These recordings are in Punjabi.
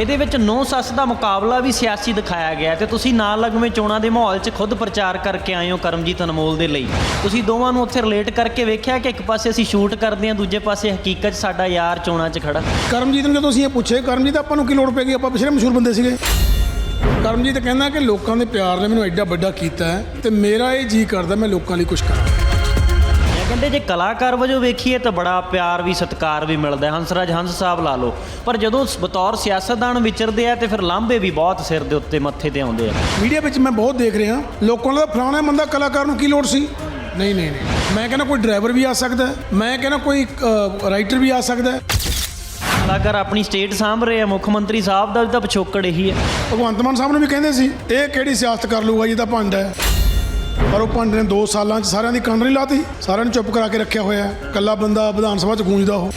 ਇਹਦੇ ਵਿੱਚ ਨੌ ਸੱਸ ਦਾ ਮੁਕਾਬਲਾ ਵੀ ਸਿਆਸੀ ਦਿਖਾਇਆ ਗਿਆ ਹੈ ਤੇ ਤੁਸੀਂ ਨਾਲ ਲਗਵੇਂ ਚੋਣਾਂ ਦੇ ਮਾਹੌਲ 'ਚ ਖੁਦ ਪ੍ਰਚਾਰ ਕਰਕੇ ਆਏ ਹੋ ਕਰਮਜੀਤ ਅਨਮੋਲ ਦੇ ਲਈ। ਤੁਸੀਂ ਦੋਵਾਂ ਨੂੰ ਉੱਥੇ ਰਿਲੇਟ ਕਰਕੇ ਵੇਖਿਆ ਕਿ ਇੱਕ ਪਾਸੇ ਅਸੀਂ ਸ਼ੂਟ ਕਰਦੇ ਹਾਂ, ਦੂਜੇ ਪਾਸੇ ਹਕੀਕਤ ਸਾਡਾ ਯਾਰ ਚੋਣਾਂ 'ਚ ਖੜਾ? ਕਰਮਜੀਤ ਨੂੰ ਜਦੋਂ ਅਸੀਂ ਇਹ ਪੁੱਛੇ, ਕਰਮਜੀਤ, ਆਪਾਂ ਨੂੰ ਕੀ ਲੋੜ ਪੈ ਗਈ? ਆਪਾਂ ਪਿਛਲੇ ਮਸ਼ਹੂਰ ਬੰਦੇ ਸੀਗੇ। ਕਰਮਜੀਤ ਕਹਿੰਦਾ ਕਿ ਲੋਕਾਂ ਦੇ ਪਿਆਰ ਨੇ ਮੈਨੂੰ ਐਡਾ ਵੱਡਾ ਕੀਤਾ ਹੈ ਤੇ ਮੇਰਾ ਇਹ ਜੀ ਕਰਦਾ ਮੈਂ ਲੋਕਾਂ ਲਈ ਕੁਝ ਕਰਾਂ। ਕਹਿੰਦੇ ਜੇ ਕਲਾਕਾਰ ਵਜੋਂ ਵੇਖੀਏ ਤਾਂ ਬੜਾ ਪਿਆਰ ਵੀ ਸਤਿਕਾਰ ਵੀ ਮਿਲਦਾ ਹੈ। ਹੰਸਰਾਜ ਹੰਸ ਸਾਹਿਬ ਲਾ ਲਓ। ਪਰ ਜਦੋਂ ਬਤੌਰ ਸਿਆਸਤਦਾਨ ਵਿਚਰਦੇ ਆ ਤੇ ਫਿਰ ਲਾਂਭੇ ਵੀ ਬਹੁਤ ਸਿਰ ਦੇ ਉੱਤੇ ਮੱਥੇ ਤੇ ਆਉਂਦੇ ਆ। ਮੀਡੀਆ ਵਿੱਚ ਮੈਂ ਬਹੁਤ ਦੇਖ ਰਿਹਾ। ਲੋਕਾਂ ਦਾ ਫਲਾਣਾ ਬੰਦਾ ਕਲਾਕਾਰ ਨੂੰ ਕੀ ਲੋੜ ਸੀ? ਨਹੀਂ ਨਹੀਂ ਨਹੀਂ। ਮੈਂ ਕਹਿੰਦਾ ਕੋਈ ਡਰਾਈਵਰ ਵੀ ਆ ਸਕਦਾ। ਮੈਂ ਕਹਿੰਦਾ ਕੋਈ ਰਾਈਟਰ ਵੀ ਆ ਸਕਦਾ। ਕਲਾਕਾਰ ਆਪਣੀ ਸਟੇਟ ਸਾਂਭ ਰਹੇ ਆ। ਮੁੱਖ ਮੰਤਰੀ ਸਾਹਿਬ ਦਾ ਵੀ ਤਾਂ ਪਿਛੋਕੜ ਇਹੀ ਹੈ। ਭਗਵੰਤ ਮਾਨ ਸਾਹਿਬ ਨੂੰ ਵੀ ਕਹਿੰਦੇ ਸੀ ਇਹ ਕਿਹੜੀ ਸਿਆਸਤ ਕਰ ਲੂਗਾ ਜੀ ਤਾਂ ਭੰਡ ਹੈ। ਪਰ ਉਹ ਭੰਡ ਨੇ 2 ਸਾਲਾਂ 'ਚ ਸਾਰਿਆਂ ਦੀ ਕੰਨ ਨਹੀਂ ਲਾਤੀ। ਸਾਰਿਆਂ ਨੂੰ ਚੁੱਪ ਕਰਾ ਕੇ ਰੱਖਿਆ ਹੋਇਆ। ਕੱਲਾ ਬੰਦਾ ਵਿਧਾਨ ਸਭਾ 'ਚ ਗੂੰਜਦਾ ਉਹ।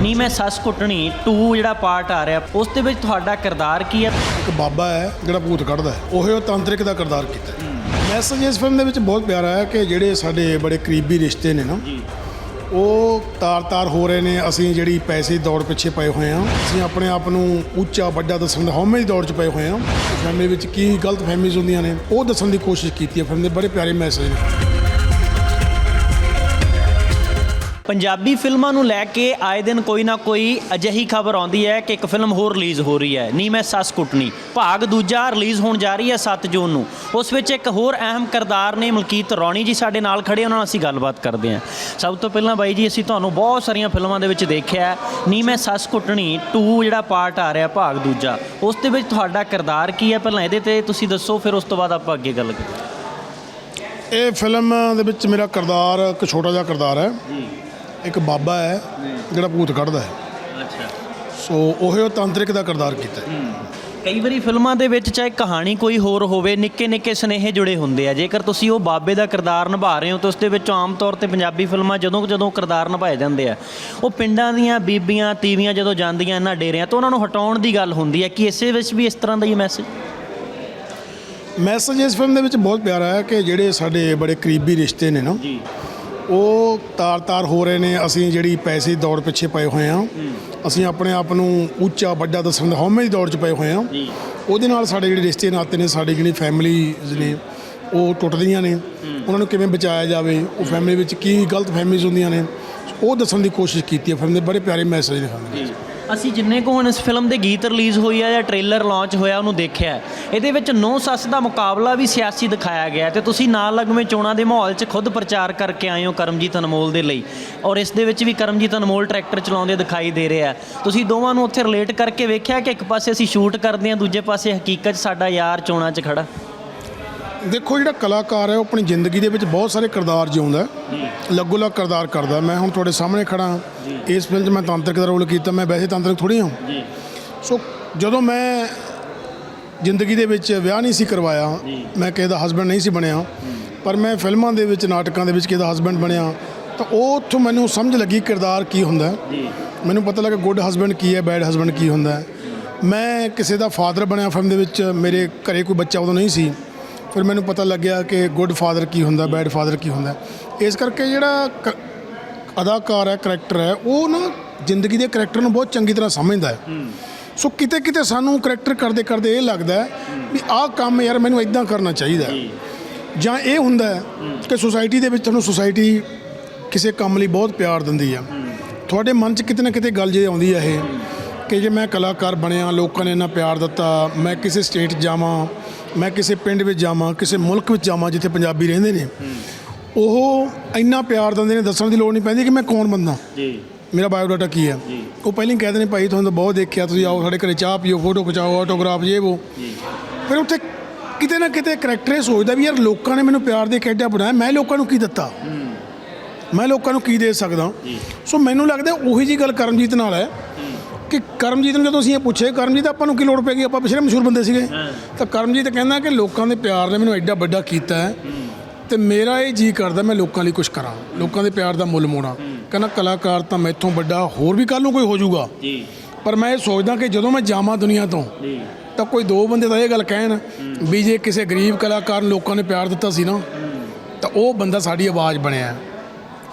ਨੀ ਮੈਂ ਸੱਸ ਕੁੱਟਣੀ 2 ਜਿਹੜਾ ਪਾਰਟ ਆ ਰਿਹਾ ਉਸ ਦੇ ਵਿੱਚ ਤੁਹਾਡਾ ਕਿਰਦਾਰ ਕੀ ਹੈ ਇੱਕ ਬਾਬਾ ਹੈ ਜਿਹੜਾ ਭੂਤ ਕੱਢਦਾ ਹੈ। ਉਹ ਉਹ ਤਾਂਤਰਿਕ ਦਾ ਕਿਰਦਾਰ ਕੀਤਾ ਹੈ। ਮੈਸੇਜ ਇਸ ਫਿਲਮ ਦੇ ਵਿੱਚ ਬਹੁਤ ਪਿਆਰਾ ਹੈ ਕਿ ਜਿਹੜੇ ਸਾਡੇ ਬੜੇ ਕਰੀਬੀ ਰਿਸ਼ਤੇ ਨੇ ਨਾ ਉਹ ਤਾਰ-ਤਾਰ ਹੋ ਰਹੇ ਨੇ। ਅਸੀਂ ਜਿਹੜੀ ਪੈਸੇ ਦੀ ਦੌੜ ਪਿੱਛੇ ਪਏ ਹੋਏ ਹਾਂ। ਅਸੀਂ ਆਪਣੇ ਆਪ ਨੂੰ ਉੱਚਾ, ਵੱਡਾ ਦੱਸਣ ਦਾ ਹਉਮੈ ਦੀ ਦੌੜ 'ਚ ਪਏ ਹੋਏ ਹਾਂ। ਫੈਮਿਲੀ ਵਿੱਚ ਕੀ ਗਲਤ ਫਹਿਮੀਜ਼ ਹੁੰਦੀਆਂ ਨੇ, ਉਹ ਦੱਸਣ ਦੀ ਕੋਸ਼ਿਸ਼ ਕੀਤੀ ਹੈ। ਫਿਲਮ ਦੇ ਬੜੇ ਪਿਆਰੇ ਮੈਸੇਜ ਨੇ। ਪੰਜਾਬੀ ਫਿਲਮਾਂ ਨੂੰ ਲੈ ਕੇ ਆਏ ਦਿਨ ਕੋਈ ਨਾ ਕੋਈ ਅਜਿਹੀ ਖਬਰ ਆਉਂਦੀ ਹੈ ਕਿ ਇੱਕ ਫਿਲਮ ਹੋਰ ਰਿਲੀਜ਼ ਹੋ ਰਹੀ ਹੈ। ਨੀ ਮੈਂ ਸੱਸ ਕੁੱਟਣੀ ਭਾਗ ਦੂਜਾ ਰਿਲੀਜ਼ ਹੋਣ ਜਾ ਰਹੀ ਹੈ 7 ਜੂਨ ਨੂੰ। ਉਸ ਵਿੱਚ ਇੱਕ ਹੋਰ ਅਹਿਮ ਕਿਰਦਾਰ ਨੇ ਮਲਕੀਤ ਰੌਣੀ ਜੀ ਸਾਡੇ ਨਾਲ ਖੜੇ ਉਹਨਾਂ ਨਾਲ ਅਸੀਂ ਗੱਲਬਾਤ ਕਰਦੇ ਹਾਂ। ਸਭ ਤੋਂ ਪਹਿਲਾਂ ਬਾਈ ਜੀ ਅਸੀਂ ਤੁਹਾਨੂੰ ਬਹੁਤ ਸਾਰੀਆਂ ਫਿਲਮਾਂ ਦੇ ਵਿੱਚ ਦੇਖਿਆ। ਨੀ ਮੈਂ ਸੱਸ ਕੁੱਟਣੀ 2 ਜਿਹੜਾ ਪਾਰਟ ਆ ਰਿਹਾ ਭਾਗ ਦੂਜਾ ਉਸ ਦੇ ਵਿੱਚ ਤੁਹਾਡਾ ਕਿਰਦਾਰ ਕੀ ਹੈ? ਪਹਿਲਾਂ ਇਹਦੇ ਤੇ ਤੁਸੀਂ ਦੱਸੋ ਫਿਰ ਉਸ ਤੋਂ ਬਾਅਦ ਆਪਾਂ ਅੱਗੇ ਗੱਲ ਕਰਾਂਗੇ ਇਹ ਫਿਲਮ ਦੇ ਵਿੱਚ ਮੇਰਾ ਕਿਰਦਾਰ ਇੱਕ ਛੋਟਾ ਜਿਹਾ ਕਿਰਦਾਰ ਹੈ। ਜੀ। ਇੱਕ ਬਾਬਾ ਹੈ ਜਿਹੜਾ ਭੂਤ ਕੱਢਦਾ ਹੈ। ਅੱਛਾ। ਸੋ ਉਹ ਉਹ ਤਾਂਤਰਿਕ ਦਾ ਕਿਰਦਾਰ ਕੀਤਾ ਹੈ। ਕਈ ਵਾਰੀ ਫਿਲਮਾਂ ਦੇ ਵਿੱਚ ਚਾਹੇ ਕਹਾਣੀ ਕੋਈ ਹੋਰ ਹੋਵੇ ਨਿੱਕੇ ਨਿੱਕੇ ਸਨੇਹ ਜੁੜੇ ਹੁੰਦੇ ਆ। ਜੇਕਰ ਤੁਸੀਂ ਉਹ ਬਾਬੇ ਦਾ ਕਿਰਦਾਰ ਨਿਭਾ ਰਹੇ ਹੋ ਤਾਂ ਉਸ ਦੇ ਵਿੱਚ ਆਮ ਤੌਰ ਤੇ ਪੰਜਾਬੀ ਫਿਲਮਾਂ ਜਦੋਂ ਜਦੋਂ ਕਿਰਦਾਰ ਨਿਭਾਏ ਜਾਂਦੇ ਆ। ਉਹ ਪਿੰਡਾਂ ਦੀਆਂ ਬੀਬੀਆਂ ਤੀਵੀਆਂ ਜਦੋਂ ਜਾਂਦੀਆਂ ਇਹਨਾਂ ਡੇਰਿਆਂ ਤੋਂ ਉਹਨਾਂ ਨੂੰ ਹਟਾਉਣ ਦੀ ਗੱਲ ਹੁੰਦੀ ਹੈ ਕਿ ਇਸੇ ਵਿੱਚ ਵੀ ਇਸ ਤਰ੍ਹਾਂ ਦਾ ਹੀ ਮੈਸੇਜ ਮੈਸੇਜ ਇਸ ਫਿਲਮ ਦੇ ਵਿੱਚ ਬਹੁਤ ਪਿਆਰਾ ਹੈ ਕਿ ਜਿਹੜੇ ਸਾਡੇ ਬੜੇ ਕਰੀਬੀ ਰਿਸ਼ਤੇ ਨੇ ਨਾ ਜੀ। ਉਹ ਤਾਰ-ਤਾਰ ਹੋ ਰਹੇ ਨੇ ਅਸੀਂ ਜਿਹੜੀ ਪੈਸੇ ਦੌੜ ਪਿੱਛੇ ਪਏ ਹੋਏ ਹਾਂ। ਅਸੀਂ ਆਪਣੇ ਆਪ ਨੂੰ ਉੱਚਾ ਵੱਡਾ ਦੱਸਣ ਦਾ ਹਉਮੈ ਦੀ ਦੌੜ 'ਚ ਪਏ ਹੋਏ ਜੀ। ਉਹਦੇ ਨਾਲ ਸਾਡੇ ਜਿਹੜੇ ਰਿਸ਼ਤੇ ਨਾਤੇ ਨੇ ਸਾਡੀ ਜਿਹੜੀ ਫੈਮਿਲੀਜ਼ ਨੇ ਉਹ ਟੁੱਟਦੀਆਂ ਨੇ। ਉਹਨਾਂ ਨੂੰ ਕਿਵੇਂ ਬਚਾਇਆ ਜਾਵੇ ਉਹ ਫੈਮਿਲੀ ਵਿੱਚ ਕੀ ਗਲਤ ਫਹਿਮੀਜ਼ ਹੁੰਦੀਆਂ ਨੇ ਉਹ ਦੱਸਣ ਦੀ ਕੋਸ਼ਿਸ਼ ਕੀਤੀ ਹੈ। ਫਿਲਮ ਦੇ ਬੜੇ ਪਿਆਰੇ ਮੈਸੇਜ ਨੇ ਫਿਲਮ ਦੇ ਅਸੀਂ ਜਿੰਨੇ ਕੁ ਹੁਣ ਇਸ ਫਿਲਮ ਦੇ ਗੀਤ ਰਿਲੀਜ਼ ਹੋਈ ਆ ਜਾਂ ਟ੍ਰੇਲਰ ਲਾਂਚ ਹੋਇਆ, ਉਹਨੂੰ ਦੇਖਿਆ ਇਹਦੇ ਵਿੱਚ ਨੌ ਸੱਸ ਦਾ ਮੁਕਾਬਲਾ ਵੀ ਸਿਆਸੀ ਦਿਖਾਇਆ ਗਿਆ ਹੈ ਤੇ ਤੁਸੀਂ ਨਾਲ ਲਗਵੇਂ ਚੋਣਾਂ ਦੇ ਮਾਹੌਲ 'ਚ ਖੁਦ ਪ੍ਰਚਾਰ ਕਰਕੇ ਆਏ ਹੋ ਕਰਮਜੀਤ ਅਨਮੋਲ ਦੇ ਲਈ। ਔਰ ਇਸ ਦੇ ਵਿੱਚ ਵੀ ਕਰਮਜੀਤ ਅਨਮੋਲ ਟਰੈਕਟਰ ਚਲਾਉਂਦੇ ਦਿਖਾਈ ਦੇ ਰਿਹਾ ਤੁਸੀਂ ਦੋਵਾਂ ਨੂੰ ਉੱਥੇ ਰਿਲੇਟ ਕਰਕੇ ਵੇਖਿਆ ਕਿ ਇੱਕ ਪਾਸੇ ਅਸੀਂ ਸ਼ੂਟ ਕਰਦੇ ਹਾਂ, ਦੂਜੇ ਪਾਸੇ ਹਕੀਕਤ ਸਾਡਾ ਯਾਰ ਚੋਣਾਂ 'ਚ ਖੜਾ? ਦੇਖੋ ਜਿਹੜਾ ਕਲਾਕਾਰ ਹੈ ਉਹ ਆਪਣੀ ਜ਼ਿੰਦਗੀ ਦੇ ਵਿੱਚ ਬਹੁਤ ਸਾਰੇ ਕਿਰਦਾਰ ਜਿਉਂਦਾ ਹੈ। ਲੱਗੋ ਲੱਗ ਕਿਰਦਾਰ ਕਰਦਾ ਮੈਂ ਹੁਣ ਤੁਹਾਡੇ ਸਾਹਮਣੇ ਖੜਾ ਹਾਂ। ਇਸ ਫਿਲਮ 'ਚ ਮੈਂ ਤਾਂਤਰਿਕ ਦਾ ਰੋਲ ਕੀਤਾ ਮੈਂ ਵੈਸੇ ਤਾਂਤਰਿਕ ਥੋੜੀ ਹਾਂ। ਸੋ ਜਦੋਂ ਮੈਂ ਜ਼ਿੰਦਗੀ ਦੇ ਵਿੱਚ ਵਿਆਹ ਨਹੀਂ ਸੀ ਕਰਵਾਇਆ ਮੈਂ ਕਿਸੇ ਦਾ ਹਸਬੰਡ ਨਹੀਂ ਸੀ ਬਣਿਆ ਪਰ ਮੈਂ ਫਿਲਮਾਂ ਦੇ ਵਿੱਚ ਨਾਟਕਾਂ ਦੇ ਵਿੱਚ ਕਿਸੇ ਦਾ ਹਸਬੰਡ ਬਣਿਆ ਤਾਂ ਉਹ ਉੱਥੋਂ ਮੈਨੂੰ ਸਮਝ ਲੱਗੀ ਕਿਰਦਾਰ ਕੀ ਹੁੰਦਾ ਮੈਨੂੰ ਪਤਾ ਲੱਗਾ ਗੁੱਡ ਹਸਬੰਡ ਕੀ ਹੈ ਬੈਡ ਹਸਬੰਡ ਕੀ ਹੁੰਦਾ ਮੈਂ ਕਿਸੇ ਦਾ ਫਾਦਰ ਬਣਿਆ ਫਿਲਮ ਦੇ ਵਿੱਚ ਮੇਰੇ ਘਰੇ ਕੋਈ ਬੱਚਾ ਉਦੋਂ ਨਹੀਂ ਸੀ। ਫਿਰ ਮੈਨੂੰ ਪਤਾ ਲੱਗਿਆ ਕਿ ਗੁੱਡ ਫਾਦਰ ਕੀ ਹੁੰਦਾ ਬੈਡ ਫਾਦਰ ਕੀ ਹੁੰਦਾ। ਇਸ ਕਰਕੇ ਜਿਹੜਾ ਅਦਾਕਾਰ ਹੈ ਕਰੈਕਟਰ ਹੈ ਉਹ ਨਾ ਜ਼ਿੰਦਗੀ ਦੇ ਕਰੈਕਟਰ ਨੂੰ ਬਹੁਤ ਚੰਗੀ ਤਰ੍ਹਾਂ ਸਮਝਦਾ ਹੈ। ਸੋ ਕਿਤੇ ਕਿਤੇ ਸਾਨੂੰ ਕਰੈਕਟਰ ਕਰਦੇ ਕਰਦੇ ਇਹ ਲੱਗਦਾ ਹੈ ਵੀ ਆਹ ਕੰਮ ਯਾਰ ਮੈਨੂੰ ਇਦਾਂ ਕਰਨਾ ਚਾਹੀਦਾ ਹੈ। ਜਾਂ। ਇਹ ਹੁੰਦਾ ਹੈ ਕਿ ਸੁਸਾਇਟੀ ਦੇ ਵਿੱਚ ਤੁਹਾਨੂੰ ਸੁਸਾਇਟੀ ਕਿਸੇ ਕੰਮ ਲਈ ਬਹੁਤ ਪਿਆਰ ਦਿੰਦੀ ਆ। ਤੁਹਾਡੇ ਮਨ 'ਚ ਕਿਤੇ ਨਾ ਕਿਤੇ ਗੱਲ ਜੇ ਆਉਂਦੀ ਹੈ ਇਹ ਕਿ ਜੇ ਮੈਂ ਕਲਾਕਾਰ ਬਣਿਆ ਲੋਕਾਂ ਨੇ ਇੰਨਾ ਪਿਆਰ ਦਿੱਤਾ ਮੈਂ ਕਿਸੇ ਸਟੇਟ ਜਾਵਾਂ ਮੈਂ ਕਿਸੇ ਪਿੰਡ ਵਿੱਚ ਜਾਵਾਂ ਕਿਸੇ ਮੁਲਕ ਵਿੱਚ ਜਾਵਾਂ ਜਿੱਥੇ ਪੰਜਾਬੀ ਰਹਿੰਦੇ ਨੇ ਉਹ ਇੰਨਾ ਪਿਆਰ ਦਿੰਦੇ ਨੇ ਦੱਸਣ ਦੀ ਲੋੜ ਨਹੀਂ ਪੈਂਦੀ ਕਿ ਮੈਂ ਕੌਣ ਬੰਦਾ। ਜੀ। ਮੇਰਾ ਬਾਇਓਡਾਟਾ ਕੀ ਹੈ? ਉਹ ਪਹਿਲਾਂ ਹੀ ਕਹਿੰਦੇ ਨੇ ਭਾਈ ਤੁਹਾਨੂੰ ਤਾਂ ਬਹੁਤ ਦੇਖਿਆ ਤੁਸੀਂ ਆਓ ਸਾਡੇ ਘਰੇ ਚਾਹ ਪੀਓ ਫੋਟੋ ਖਿਚਾਓ ਆਟੋਗ੍ਰਾਫ ਜੇ ਉਹ। ਫਿਰ ਉੱਥੇ ਕਿਤੇ ਨਾ ਕਿਤੇ ਕਰੈਕਟਰ ਇਹ ਸੋਚਦਾ ਵੀ ਯਾਰ ਲੋਕਾਂ ਨੇ ਮੈਨੂੰ ਪਿਆਰ ਦੇ ਕੇ ਐਡਾ ਬਣਾਇਆ ਮੈਂ ਲੋਕਾਂ ਨੂੰ ਕੀ ਦਿੱਤਾ? ਮੈਂ ਲੋਕਾਂ ਨੂੰ ਕੀ ਦੇ ਸਕਦਾ? ਸੋ ਮੈਨੂੰ ਲੱਗਦਾ ਉਹੀ ਜੀ ਗੱਲ ਕਰਮਜੀਤ ਨਾਲ ਹੈ। ਕਿ ਕਰਮਜੀਤ ਨੂੰ ਜਦੋਂ ਅਸੀਂ ਇਹ ਪੁੱਛੇ ਕਰਮਜੀਤ ਆਪਾਂ ਨੂੰ ਕੀ ਲੋੜ ਪੈ ਗਈ? ਆਪਾਂ ਪਿਛਲੇ ਮਸ਼ਹੂਰ ਬੰਦੇ ਸੀਗੇ। ਤਾਂ ਕਰਮਜੀਤ ਕਹਿੰਦਾ ਕਿ ਲੋਕਾਂ ਦੇ ਪਿਆਰ ਨੇ ਮੈਨੂੰ ਐਡਾ ਵੱਡਾ ਕੀਤਾ ਹੈ ਤੇ ਮੇਰਾ ਇਹ ਜੀ ਕਰਦਾ ਮੈਂ ਲੋਕਾਂ ਲਈ ਕੁਝ ਕਰਾਂ। ਲੋਕਾਂ ਦੇ ਪਿਆਰ ਦਾ ਮੁੱਲ ਮੋੜਾਂ। ਕਹਿੰਦਾ ਕਲਾਕਾਰ ਤਾਂ ਮੈਥੋਂ ਵੱਡਾ ਹੋਰ ਵੀ ਕੱਲ ਨੂੰ ਕੋਈ ਹੋ ਜਾਊਗਾ। ਜੀ। ਪਰ ਮੈਂ ਇਹ ਸੋਚਦਾ ਕਿ ਜਦੋਂ ਮੈਂ ਜਾਵਾਂ ਦੁਨੀਆ ਤੋਂ ਜੀ। ਤਾਂ ਕੋਈ ਦੋ ਬੰਦੇ ਤਾਂ ਇਹ ਗੱਲ ਕਹਿਣ ਵੀ ਜੇ ਕਿਸੇ ਗਰੀਬ ਕਲਾਕਾਰ ਨੂੰ ਲੋਕਾਂ ਨੇ ਪਿਆਰ ਦਿੱਤਾ ਸੀ ਨਾ ਤਾਂ ਉਹ ਬੰਦਾ ਸਾਡੀ ਆਵਾਜ਼ ਬਣਿਆ।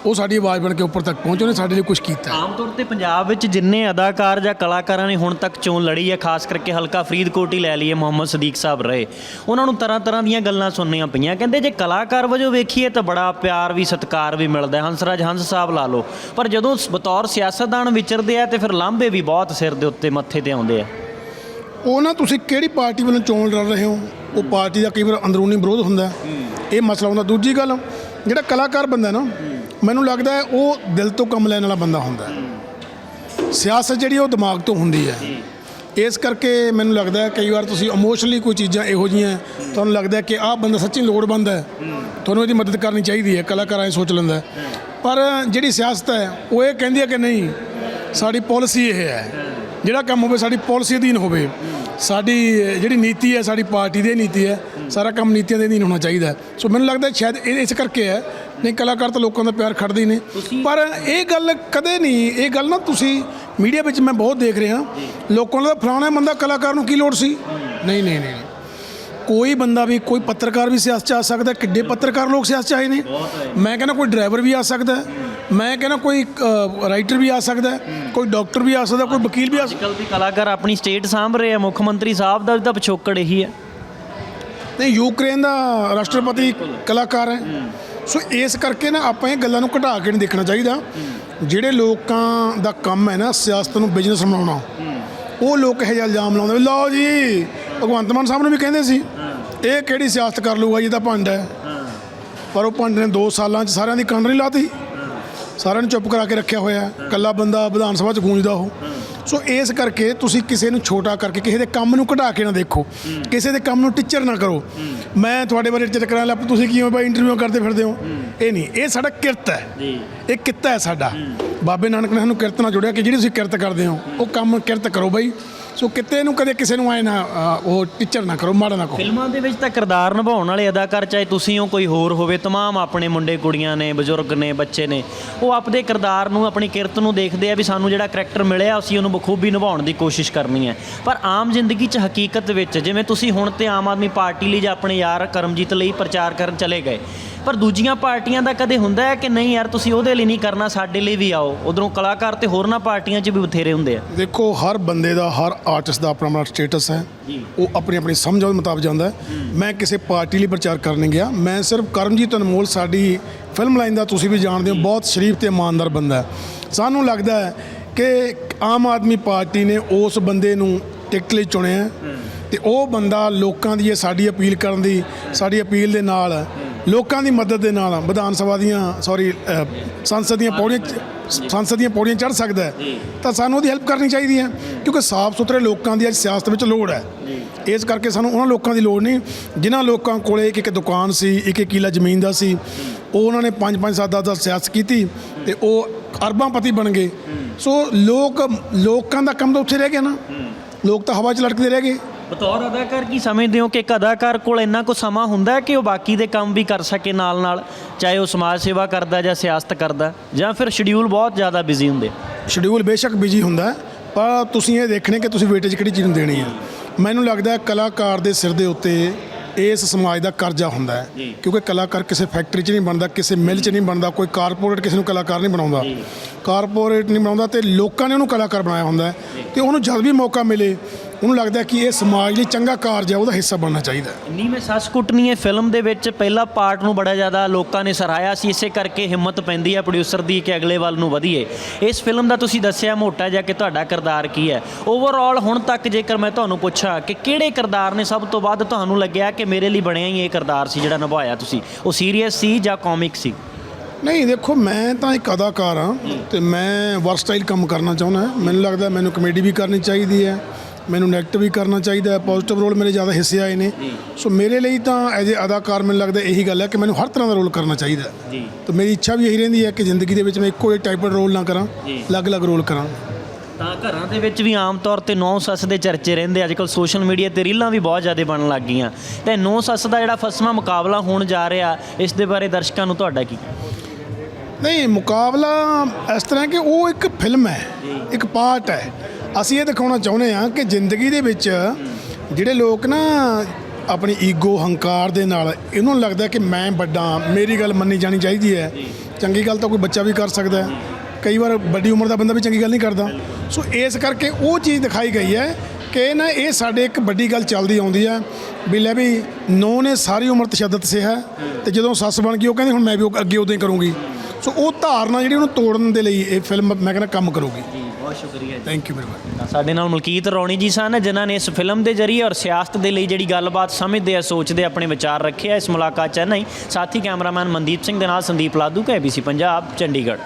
ਉਹ ਸਾਡੀ ਆਵਾਜ਼ ਬਣ ਕੇ ਉੱਪਰ ਤੱਕ ਪਹੁੰਚੇ ਉਹਨੇ ਸਾਡੇ ਲਈ ਕੁਝ ਕੀਤਾ। ਆਮ ਤੌਰ ਤੇ ਪੰਜਾਬ ਵਿੱਚ ਜਿੰਨੇ ਅਦਾਕਾਰ ਜਾਂ ਕਲਾਕਾਰਾਂ ਨੇ ਹੁਣ ਤੱਕ ਚੋਣ ਲੜੀ ਹੈ ਖਾਸ ਕਰਕੇ ਹਲਕਾ ਫਰੀਦਕੋਟ ਹੀ ਲੈ ਲਈਏ ਮੁਹੰਮਦ ਸਦੀਕ ਸਾਹਿਬ ਰਹੇ। ਉਹਨਾਂ ਨੂੰ ਤਰ੍ਹਾਂ ਤਰ੍ਹਾਂ ਦੀਆਂ ਗੱਲਾਂ ਸੁਣਨੀਆਂ ਪਈਆਂ। ਕਹਿੰਦੇ ਜੇ ਕਲਾਕਾਰ ਵਜੋਂ ਵੇਖੀਏ ਤਾਂ ਬੜਾ ਪਿਆਰ ਵੀ ਸਤਿਕਾਰ ਵੀ ਮਿਲਦਾ ਹੈ। ਹੰਸਰਾਜ ਹੰਸ ਸਾਹਿਬ ਲਾ ਲਓ। ਪਰ ਜਦੋਂ ਬਤੌਰ ਸਿਆਸਤਦਾਨ ਵਿਚਰਦੇ ਆ ਤੇ ਫਿਰ ਲਾਂਭੇ ਵੀ ਬਹੁਤ ਸਿਰ ਦੇ ਉੱਤੇ ਮੱਥੇ ਤੇ ਆਉਂਦੇ ਆ। ਉਹ ਨਾ ਤੁਸੀਂ ਕਿਹੜੀ ਪਾਰਟੀ ਵੱਲੋਂ ਚੋਣ ਲੜ ਰਹੇ ਹੋ? ਉਹ ਪਾਰਟੀ ਦਾ ਕਈ ਵਾਰ ਅੰਦਰੂਨੀ ਵਿਰੋਧ ਹੁੰਦਾ। ਇਹ ਮਸਲਾ ਹੁੰਦਾ। ਦੂਜੀ ਗੱਲ ਜਿਹੜਾ ਕਲਾਕਾਰ ਬੰਦਾ ਨਾ ਮੈਨੂੰ ਲੱਗਦਾ ਹੈ ਉਹ ਦਿਲ ਤੋਂ ਕੰਮ ਲੈਣ ਵਾਲਾ ਬੰਦਾ ਹੁੰਦਾ ਹੈ। ਸਿਆਸਤ ਜਿਹੜੀ ਉਹ ਦਿਮਾਗ ਤੋਂ ਹੁੰਦੀ ਹੈ। ਇਸ ਕਰਕੇ ਮੈਨੂੰ ਲੱਗਦਾ ਹੈ ਕਈ ਵਾਰ ਤੁਸੀਂ ਇਮੋਸ਼ਨਲੀ ਕੋਈ ਚੀਜ਼ਾਂ ਇਹੋ ਜੀਆਂ ਤੁਹਾਨੂੰ ਲੱਗਦਾ ਕਿ ਆਹ ਬੰਦਾ ਸੱਚੀ ਲੋੜਵੰਦ ਹੈ। ਤੁਹਾਨੂੰ ਇਹਦੀ ਮਦਦ ਕਰਨੀ ਚਾਹੀਦੀ ਹੈ। ਕਲਾਕਾਰ ਐਂ ਸੋਚ ਲੈਂਦਾ ਪਰ ਜਿਹੜੀ ਸਿਆਸਤ ਹੈ, ਉਹ ਇਹ ਕਹਿੰਦੀ ਹੈ ਕਿ ਨਹੀਂ, ਸਾਡੀ ਪਾਲਿਸੀ ਇਹ ਹੈ। ਜਿਹੜਾ ਕੰਮ ਹੋਵੇ, ਸਾਡੀ ਪਾਲਿਸੀ ਅਧੀਨ ਹੋਵੇ। ਸਾਡੀ ਜਿਹੜੀ ਨੀਤੀ ਹੈ ਸਾਡੀ ਪਾਰਟੀ ਦੀ ਨੀਤੀ ਹੈ ਸਾਰਾ ਕੰਮ ਨੀਤੀਆਂ ਦੇ ਅਧੀਨ ਹੋਣਾ ਚਾਹੀਦਾ। ਸੋ ਮੈਨੂੰ ਲੱਗਦਾ ਸ਼ਾਇਦ ਇਹ ਇਸ ਕਰਕੇ ਹੈ ਨਹੀਂ ਕਲਾਕਾਰ ਤਾਂ ਲੋਕਾਂ ਦਾ ਪਿਆਰ ਖੜਦੇ ਨੇ। ਪਰ ਇਹ ਗੱਲ ਕਦੇ ਨਹੀਂ ਇਹ ਗੱਲ ਨਾ ਤੁਸੀਂ ਮੀਡੀਆ ਵਿੱਚ ਮੈਂ ਬਹੁਤ ਦੇਖ ਰਿਹਾ। ਲੋਕਾਂ ਦਾ ਫਲਾਣਾ ਬੰਦਾ ਕਲਾਕਾਰ ਨੂੰ ਕੀ ਲੋੜ ਸੀ? ਨਹੀਂ ਨਹੀਂ ਨਹੀਂ। ਕੋਈ ਬੰਦਾ ਵੀ ਕੋਈ ਪੱਤਰਕਾਰ ਵੀ ਸਿਆਸਤ 'ਚ ਆ ਸਕਦਾ। ਕਿੱਡੇ ਪੱਤਰਕਾਰ ਲੋਕ ਸਿਆਸਤ 'ਚ ਆਏ ਨੇ ਮੈਂ ਕਹਿੰਦਾ ਕੋਈ ਡਰਾਈਵਰ ਵੀ ਆ ਸਕਦਾ। ਮੈਂ ਕਹਿੰਦਾ ਕੋਈ ਰਾਈਟਰ ਵੀ ਆ ਸਕਦਾ। ਕੋਈ ਡਾਕਟਰ ਵੀ ਆ ਸਕਦਾ ਕੋਈ ਵਕੀਲ ਵੀ ਆ ਸਕਦਾ ਦੀ ਕਲਾਕਾਰ ਆਪਣੀ ਸਟੇਟ ਸਾਂਭ ਰਹੇ ਆ ਮੁੱਖ ਮੰਤਰੀ ਸਾਹਿਬ ਦਾ ਵੀ ਤਾਂ ਪਿਛੋਕੜ ਇਹੀ ਹੈ ਨਹੀਂ ਯੂਕਰੇਨ ਦਾ ਰਾਸ਼ਟਰਪਤੀ ਕਲਾਕਾਰ ਹੈ ਸੋ ਇਸ ਕਰਕੇ ਨਾ ਆਪਾਂ ਇਹ ਗੱਲਾਂ ਨੂੰ ਘਟਾ ਕੇ ਨਹੀਂ ਦੇਖਣਾ ਚਾਹੀਦਾ ਜਿਹੜੇ ਲੋਕਾਂ ਦਾ ਕੰਮ ਹੈ ਨਾ ਸਿਆਸਤ ਨੂੰ ਬਿਜ਼ਨਸ ਬਣਾਉਣਾ ਉਹ ਲੋਕ ਇਹ ਜਿਹਾ ਇਲਜ਼ਾਮ ਲਾਉਂਦੇ ਲਓ ਜੀ ਭਗਵੰਤ ਮਾਨ ਸਾਹਿਬ ਨੂੰ ਵੀ ਕਹਿੰਦੇ ਸੀ ਇਹ ਕਿਹੜੀ ਸਿਆਸਤ ਕਰ ਲੂਗਾ ਜੀ ਇਹ ਤਾਂ ਭੰਡ ਹੈ। ਪਰ ਉਹ ਭੰਡ ਨੇ 2 ਸਾਲਾਂ 'ਚ ਸਾਰਿਆਂ ਦੀ ਕੰਨ ਨਹੀਂ ਲਾਤੀ। ਸਾਰਿਆਂ ਨੂੰ ਚੁੱਪ ਕਰਾ ਕੇ ਰੱਖਿਆ ਹੋਇਆ ਹੈ। ਇਕੱਲਾ ਬੰਦਾ ਵਿਧਾਨ ਸਭਾ 'ਚ ਗੂੰਜਦਾ ਉਹ। ਸੋ ਇਸ ਕਰਕੇ ਤੁਸੀਂ ਕਿਸੇ ਨੂੰ ਛੋਟਾ ਕਰਕੇ ਕਿਸੇ ਦੇ ਕੰਮ ਨੂੰ ਘਟਾ ਕੇ ਨਾ ਦੇਖੋ। ਕਿਸੇ ਦੇ ਕੰਮ ਨੂੰ ਟੀਚਰ ਨਾ ਕਰੋ। ਮੈਂ ਤੁਹਾਡੇ ਬਾਰੇ ਟੀਚਰ ਕਰਾਂ ਲੱਪ ਤੁਸੀਂ ਕਿਉਂ ਬਾਈ ਇੰਟਰਵਿਊ ਕਰਦੇ ਫਿਰਦੇ ਹੋ? ਇਹ ਨਹੀਂ ਇਹ ਸਾਡਾ ਕਿਰਤ ਹੈ। ਜੀ। ਇਹ ਕਿੱਤਾ ਹੈ ਸਾਡਾ। ਬਾਬੇ ਨਾਨਕ ਨੇ ਸਾਨੂੰ ਕਿਰਤ ਨਾਲ ਜੋੜਿਆ ਕਿ ਜਿਹੜੀ ਤੁਸੀਂ ਕਿਰਤ ਕਰਦੇ ਹੋ ਉਹ ਕੰਮ ਕਿਰਤ ਕਰੋ ਬਾਈ। ਸੋ ਕਿਤੇ ਨੂੰ ਕਦੇ ਕਿਸੇ ਨੂੰ ਆਏ ਨਾ ਅ, ਉਹ ਟੀਚਰ ਨਾ ਕਰੋ ਮਾੜਾ ਨਾ ਕਹੋ ਫਿਲਮਾਂ ਦੇ ਵਿੱਚ ਤਾਂ ਕਿਰਦਾਰ ਨਿਭਾਉਣ ਵਾਲੇ ਅਦਾਕਾਰ ਚਾਹੇ ਤੁਸੀਂ ਹੋ ਕੋਈ ਹੋਰ ਹੋਵੇ तमाम ਆਪਣੇ ਮੁੰਡੇ ਕੁੜੀਆਂ ਨੇ ਬਜ਼ੁਰਗ ਨੇ ਬੱਚੇ ਨੇ ਉਹ ਆਪਦੇ ਕਿਰਦਾਰ ਨੂੰ ਆਪਣੀ ਕਿਰਤ ਨੂੰ ਦੇਖਦੇ ਆ ਵੀ ਸਾਨੂੰ ਜਿਹੜਾ ਕਰੈਕਟਰ ਮਿਲਿਆ ਅਸੀਂ ਉਹਨੂੰ ਬਖੂਬੀ ਨਿਭਾਉਣ ਦੀ ਕੋਸ਼ਿਸ਼ ਕਰਨੀ ਹੈ ਪਰ ਆਮ ਜ਼ਿੰਦਗੀ 'ਚ ਹਕੀਕਤ ਵਿੱਚ ਜਿਵੇਂ ਤੁਸੀਂ ਹੁਣ ਤੇ ਆਮ ਆਦਮੀ ਪਾਰਟੀ ਲਈ ਜਾਂ ਆਪਣੇ ਯਾਰ ਕਰਮਜੀਤ ਲਈ ਪ੍ਰਚਾਰ ਕਰਨ ਚਲੇ ਗਏ ਪਰ ਦੂਜੀਆਂ ਪਾਰਟੀਆਂ ਦਾ ਕਦੇ ਹੁੰਦਾ ਹੈ ਕਿ ਨਹੀਂ ਯਾਰ ਤੁਸੀਂ ਉਹਦੇ ਲਈ ਨਹੀਂ ਕਰਨਾ ਸਾਡੇ ਲਈ ਵੀ ਆਓ। ਉਧਰੋਂ ਕਲਾਕਾਰ ਤੇ ਹੋਰਨਾਂ ਪਾਰਟੀਆਂ 'ਚ ਵੀ ਬਥੇਰੇ ਹੁੰਦੇ ਆ। ਦੇਖੋ ਹਰ ਬੰਦੇ ਦਾ ਹਰ ਆਰਟਿਸਟ ਦਾ ਆਪਣਾ ਆਪਣਾ ਸਟੇਟਸ ਹੈ। ਉਹ ਆਪਣੀ ਆਪਣੀ ਸਮਝ ਦੇ ਮੁਤਾਬਕ ਜਾਂਦਾ ਮੈਂ ਕਿਸੇ ਪਾਰਟੀ ਲਈ ਪ੍ਰਚਾਰ ਕਰਨ ਨਹੀਂ ਗਿਆ। ਮੈਂ ਸਿਰਫ ਕਰਮਜੀਤ ਅਨਮੋਲ ਸਾਡੀ ਫਿਲਮ ਲਾਈਨ ਦਾ ਤੁਸੀਂ ਵੀ ਜਾਣਦੇ ਹੋ ਬਹੁਤ ਸ਼ਰੀਫ ਤੇ ਇਮਾਨਦਾਰ ਬੰਦਾ ਹੈ। ਸਾਨੂੰ ਲੱਗਦਾ ਹੈ ਕਿ ਆਮ ਆਦਮੀ ਪਾਰਟੀ ਨੇ ਉਸ ਬੰਦੇ ਨੂੰ ਟਿਕਟ ਲਈ ਚੁਣਿਆ ਤੇ ਉਹ ਬੰਦਾ ਲੋਕਾਂ ਦੀ ਇਹ ਸਾਡੀ ਅਪੀਲ ਕਰਨ ਦੀ ਸਾਡੀ ਅਪੀਲ ਦੇ ਨਾਲ ਲੋਕਾਂ ਦੀ ਮਦਦ ਦੇ ਨਾਲ ਵਿਧਾਨ ਸਭਾ ਦੀਆਂ ਸੌਰੀ ਸੰਸਦ ਦੀਆਂ ਪੌੜੀਆਂ ਸੰਸਦ ਦੀਆਂ ਪੌੜੀਆਂ ਚੜ੍ਹ ਸਕਦਾ ਹੈ। ਤਾਂ ਸਾਨੂੰ ਉਹਦੀ ਹੈਲਪ ਕਰਨੀ ਚਾਹੀਦੀ ਹੈ ਕਿਉਂਕਿ ਸਾਫ਼ ਸੁਥਰੇ ਲੋਕਾਂ ਦੀ ਅੱਜ ਸਿਆਸਤ ਵਿੱਚ ਲੋੜ ਹੈ। ਇਸ ਕਰਕੇ ਸਾਨੂੰ ਉਹਨਾਂ ਲੋਕਾਂ ਦੀ ਲੋੜ ਨਹੀਂ। ਜਿਨ੍ਹਾਂ ਲੋਕਾਂ ਕੋਲੇ ਇੱਕ ਇੱਕ ਦੁਕਾਨ ਸੀ ਇੱਕ ਇੱਕ ਕਿੱਲਾ ਜ਼ਮੀਨ ਦਾ ਸੀ ਉਹ ਉਹਨਾਂ ਨੇ 5 5 7 10 ਸਿਆਸਤ ਕੀਤੀ ਤੇ ਉਹ ਅਰਬਾਂਪਤੀ ਬਣ ਗਏ। ਸੋ ਲੋਕ ਲੋਕਾਂ ਦਾ ਕੰਮ ਤਾਂ ਉੱਥੇ ਰਹਿ ਗਿਆ ਨਾ। ਲੋਕ ਤਾਂ ਹਵਾ 'ਚ ਲਟਕਦੇ ਰਹਿ ਗਏ। ਬਤੌਰ ਅਦਾਕਾਰ ਕੀ ਸਮਝਦੇ ਹੋ ਕਿ ਇੱਕ ਅਦਾਕਾਰ ਕੋਲ ਇੰਨਾ ਕੁ ਸਮਾਂ ਹੁੰਦਾ ਹੈ ਕਿ ਉਹ ਬਾਕੀ ਦੇ ਕੰਮ ਵੀ ਕਰ ਸਕੇ ਨਾਲ ਨਾਲ ਚਾਹੇ ਉਹ ਸਮਾਜ ਸੇਵਾ ਕਰਦਾ ਜਾਂ ਸਿਆਸਤ ਕਰਦਾ ਜਾਂ ਫਿਰ ਸ਼ਡਿਊਲ ਬਹੁਤ ਜ਼ਿਆਦਾ ਬਿਜ਼ੀ ਹੁੰਦੇ ਸ਼ਡਿਊਲ ਬੇਸ਼ੱਕ ਬਿਜ਼ੀ ਹੁੰਦਾ ਪਰ ਤੁਸੀਂ ਇਹ ਦੇਖਣੇ ਕਿ ਤੁਸੀਂ ਵੇਟੇਜ ਕਿਹੜੀ ਚੀਜ਼ ਨੂੰ ਦੇਣੀ ਹੈ। ਮੈਨੂੰ ਲੱਗਦਾ ਹੈ ਕਲਾਕਾਰ ਦੇ ਸਿਰ ਦੇ ਉੱਤੇ ਇਸ ਸਮਾਜ ਦਾ ਕਰਜ਼ਾ ਹੁੰਦਾ ਹੈ। ਕਿਉਂਕਿ ਕਲਾਕਾਰ ਕਿਸੇ ਫੈਕਟਰੀ 'ਚ ਨਹੀਂ ਬਣਦਾ ਕਿਸੇ ਮਿਲ 'ਚ ਨਹੀਂ ਬਣਦਾ ਕੋਈ ਕਾਰਪੋਰੇਟ ਕਿਸੇ ਨੂੰ ਕਲਾਕਾਰ ਨਹੀਂ ਬਣਾਉਂਦਾ। ਕਾਰਪੋਰੇਟ ਨਹੀਂ ਬਣਾਉਂਦਾ ਤੇ ਲੋਕਾਂ ਨੇ ਉਹਨੂੰ ਕਲਾਕਾਰ ਬਣਾਇਆ ਹੁੰਦਾ ਤੇ ਉਹਨੂੰ ਜਦ ਵੀ ਮੌਕਾ ਮਿਲੇ ਉਹਨੂੰ ਲੱਗਦਾ ਕਿ ਇਹ ਸਮਾਜ ਲਈ ਚੰਗਾ ਕਾਰਜ ਹੈ ਉਹਦਾ ਹਿੱਸਾ ਬਣਨਾ ਚਾਹੀਦਾ ਹੈ। ਨੀ ਮੈਂ ਸੱਸ ਕੁੱਟਣੀ ਹੈ ਫਿਲਮ ਦੇ ਵਿੱਚ ਪਹਿਲਾ ਪਾਰਟ ਨੂੰ ਬੜਾ ਜ਼ਿਆਦਾ ਲੋਕਾਂ ਨੇ ਸਰਾਇਆ ਸੀ ਇਸੇ ਕਰਕੇ ਹਿੰਮਤ ਪੈਂਦੀ ਹੈ ਪ੍ਰੋਡਿਊਸਰ ਦੀ ਕਿ ਅਗਲੇ ਵੱਲ ਨੂੰ ਵਧੀਏ। ਇਸ ਫਿਲਮ ਦਾ ਤੁਸੀਂ ਦੱਸਿਆ ਮੋਟਾ ਜਿਹਾ ਕਿ ਤੁਹਾਡਾ ਕਿਰਦਾਰ ਕੀ ਹੈ। ਓਵਰਆਲ ਹੁਣ ਤੱਕ ਜੇਕਰ ਮੈਂ ਤੁਹਾਨੂੰ ਪੁੱਛਾਂ ਕਿ ਕਿਹੜੇ ਕਿਰਦਾਰ ਨੇ ਸਭ ਤੋਂ ਵੱਧ ਤੁਹਾਨੂੰ ਲੱਗਿਆ ਕਿ ਮੇਰੇ ਲਈ ਬਣਿਆ ਹੀ ਇਹ ਕਿਰਦਾਰ ਸੀ ਜਿਹੜਾ ਨਿਭਾਇਆ ਤੁਸੀਂ? ਉਹ ਸੀਰੀਅਸ ਸੀ ਜਾਂ ਕਾਮਿਕ ਸੀ? ਨਹੀਂ ਦੇਖੋ ਮੈਂ ਤਾਂ ਇੱਕ ਅਦਾਕਾਰ ਹਾਂ ਤੇ ਮੈਂ ਵਰਸਟਾਈਲ ਕੰਮ ਕਰਨਾ ਚਾਹੁੰਦਾ ਮੈਨੂੰ ਲੱਗਦਾ ਮੈਨੂੰ ਕਮੇਡੀ ਵੀ ਕਰਨੀ ਚਾਹੀਦੀ ਹੈ। ਮੈਨੂੰ ਨੈਗੇਟਿਵ ਵੀ ਕਰਨਾ ਚਾਹੀਦਾ ਹੈ ਪੋਜ਼ਿਟਿਵ ਰੋਲ ਮੇਰੇ ਜ਼ਿਆਦਾ ਹਿੱਸੇ ਆਏ ਨੇ। ਸੋ ਮੇਰੇ ਲਈ ਤਾਂ ਐਜ਼ ਅ ਅਦਾਕਾਰ ਮੈਨੂੰ ਲੱਗਦਾ ਇਹੀ ਗੱਲ ਹੈ ਕਿ ਮੈਨੂੰ ਹਰ ਤਰ੍ਹਾਂ ਦਾ ਰੋਲ ਕਰਨਾ ਚਾਹੀਦਾ ਹੈ। ਜੀ। ਤੇ ਮੇਰੀ ਇੱਛਾ ਵੀ ਇਹੀ ਰਹਿੰਦੀ ਹੈ ਕਿ ਜ਼ਿੰਦਗੀ ਦੇ ਵਿੱਚ ਮੈਂ ਇੱਕੋ ਜਿਹੇ ਟਾਈਪ ਦਾ ਰੋਲ ਨਾ ਕਰਾਂ। ਅਲੱਗ-ਅਲੱਗ ਰੋਲ ਕਰਾਂ। ਤਾਂ ਘਰਾਂ ਦੇ ਵਿੱਚ ਵੀ ਆਮ ਤੌਰ ਤੇ ਨੌ ਸੱਸ ਦੇ ਚਰਚੇ ਰਹਿੰਦੇ ਅੱਜਕੱਲ ਸੋਸ਼ਲ ਮੀਡੀਆ ਤੇ ਰੀਲਾਂ ਵੀ ਬਹੁਤ ਜ਼ਿਆਦਾ ਬਣਨ ਲੱਗ ਗਈਆਂ। ਤੇ ਨੌ ਸੱਸ ਦਾ ਜਿਹੜਾ ਫਸਵਾਂ ਮੁਕਾਬਲਾ ਹੋਣ ਜਾ ਰਿਹਾ ਇਸ ਦੇ ਬਾਰੇ ਦਰਸ਼ਕਾਂ ਨੂੰ ਤੁਹਾਡਾ ਕੀ ਨਹੀਂ ਮੁਕਾਬਲਾ ਇਸ ਤਰ੍ਹਾਂ ਕਿ ਉਹ ਇੱਕ ਫਿਲਮ ਹੈ ਇੱਕ ਪਾਰਟ ਹੈ। ਅਸੀਂ ਇਹ ਦਿਖਾਉਣਾ ਚਾਹੁੰਦੇ ਹਾਂ ਕਿ ਜ਼ਿੰਦਗੀ ਦੇ ਵਿੱਚ ਜਿਹੜੇ ਲੋਕ ਨਾ ਆਪਣੀ ਈਗੋ ਹੰਕਾਰ ਦੇ ਨਾਲ ਇਹਨਾਂ ਲੱਗਦਾ ਕਿ ਮੈਂ ਵੱਡਾ ਮੇਰੀ ਗੱਲ ਮੰਨੀ ਜਾਣੀ ਚਾਹੀਦੀ ਹੈ। ਚੰਗੀ ਗੱਲ ਤਾਂ ਕੋਈ ਬੱਚਾ ਵੀ ਕਰ ਸਕਦਾ ਹੈ। ਕਈ ਵਾਰ ਵੱਡੀ ਉਮਰ ਦਾ ਬੰਦਾ ਵੀ ਚੰਗੀ ਗੱਲ ਨਹੀਂ ਕਰਦਾ। ਸੋ ਇਸ ਕਰਕੇ ਉਹ ਚੀਜ਼ ਦਿਖਾਈ ਗਈ ਹੈ ਕਿ ਨਾ ਇਹ ਸਾਡੇ ਇੱਕ ਵੱਡੀ ਗੱਲ ਚੱਲਦੀ ਆਉਂਦੀ ਹੈ ਵੀ ਲੈ ਵੀ ਨੌ ਨੇ ਸਾਰੀ ਉਮਰ ਤਸ਼ੱਦਦ ਸਿਆ ਤੇ ਜਦੋਂ ਸੱਸ ਬਣ ਗਈ ਉਹ ਕਹਿੰਦੀ ਹੁਣ ਮੈਂ ਵੀ ਅੱਗੇ ਉਦੋਂ ਹੀ ਕਰੂੰਗੀ। ਸੋ ਉਹ ਧਾਰਨਾ ਜਿਹੜੀ ਉਹਨੂੰ ਤੋੜਨ ਦੇ ਲਈ ਇਹ ਫਿਲਮ ਮੈਂ ਕਹਿੰਦਾ ਕੰਮ ਕਰੂਗੀ। ਬਹੁਤ ਸ਼ੁਕਰੀਆ ਜੀ। ਥੈਂਕ ਯੂ ਵੈਰੀ ਮਚ ਸਾਡੇ ਨਾਲ ਮਲਕੀਤ ਰੌਣੀ ਜੀ ਸਨ ਜਿਨ੍ਹਾਂ ਨੇ ਇਸ ਫਿਲਮ ਦੇ ਜ਼ਰੀਏ ਔਰ ਸਿਆਸਤ ਦੇ ਲਈ ਜਿਹੜੀ ਗੱਲਬਾਤ ਸਮਝਦੇ ਆ ਸੋਚਦੇ ਆਪਣੇ ਵਿਚਾਰ ਰੱਖੇ ਆ ਇਸ ਮੁਲਾਕਾਤ ਚ ਨਹੀਂ ਸਾਥੀ ਕੈਮਰਾਮੈਨ ਮਨਦੀਪ ਸਿੰਘ ਦੇ ਨਾਲ ਸੰਦੀਪ ਲਾਧੂ ਕਾ ABC ਪੰਜਾਬ ਚੰਡੀਗੜ੍ਹ।